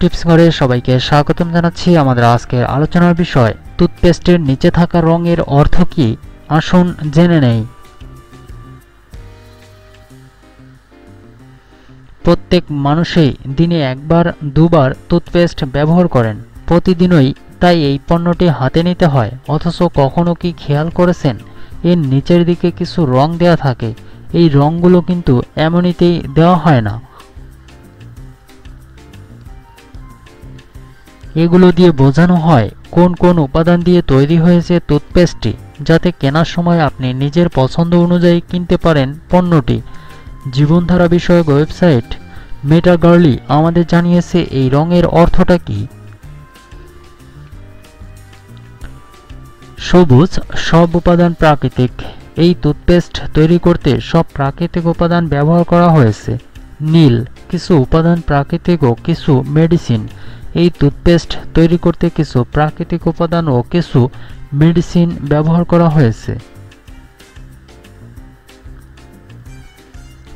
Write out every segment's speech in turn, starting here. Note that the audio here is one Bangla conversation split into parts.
টিপস ঘরে সবাইকে স্বাগতম জানাচ্ছি আমাদের আজকের আলোচনার বিষয়, টুথপেস্টের নিচে থাকা রঙের অর্থ কি? আসুন জেনে নেই। প্রত্যেক মানুষই দিনে একবার, দুবার টুথপেস্ট ব্যবহার করেন। প্রতিদিনই তাই এই পণ্যটি হাতে নিতে হয়। অথচ কখনো কি খেয়াল করেছেন? এর নিচের দিকে কিছু রং দেওয়া থাকে। এই রঙগুলো কিন্তু এমনিতেই দেওয়া হয় না। এগুলো দিয়ে বোঝানো হয় কোন কোন উপাদান দিয়ে তৈরি হয়েছে টুথপেস্টটি, যাতে কেনার সময় আপনি নিজের পছন্দ অনুযায়ী কিনতে পারেন পণ্যটি। জীবনধারা বিষয়ক ওয়েবসাইট মেটা গার্লি আমাদের জানিয়েছে এই রঙের অর্থটা কি। সবুজ, সব উপাদান প্রাকৃতিক। এই টুথপেস্ট তৈরি করতে সব প্রাকৃতিক উপাদান ব্যবহার করা হয়েছে। নীল, কিছু উপাদান প্রাকৃতিক ও কিছু মেডিসিন। এই টুথপেস্ট তৈরি করতে কিছু প্রাকৃতিক উপাদান ও কিছু মেডিসিন ব্যবহার করা হয়েছে।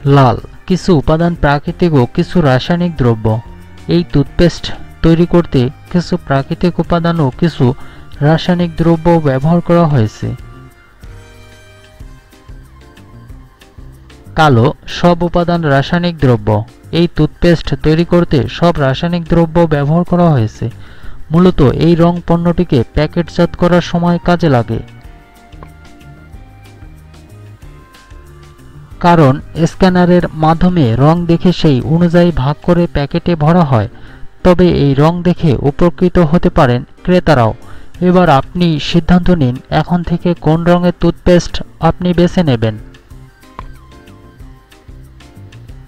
লাল, কিছু উপাদান প্রাকৃতিক ও কিছু রাসায়নিক দ্রব্য। এই টুথপেস্ট তৈরি করতে কিছু প্রাকৃতিক উপাদান ও কিছু রাসায়নিক দ্রব্য ব্যবহার করা হয়েছে। কালো, সব উপাদান রাসায়নিক দ্রব্য। এই টুথপেস্ট তৈরি করতে সব রাসায়নিক দ্রব্য ব্যবহার করা হয়েছে। মূলত এই রং পণ্যটিকে প্যাকেটজাত করার সময় কাজে লাগে। কারণ স্ক্যানারের মাধ্যমে রং দেখে সেই অনুযায়ী ভাগ করে প্যাকেটে ভরা হয়। তবে এই রং দেখে উপকৃত হতে পারেন ক্রেতারাও। এবার আপনি সিদ্ধান্ত নিন এখন থেকে কোন রঙের টুথপেস্ট আপনি বেছে নেবেন।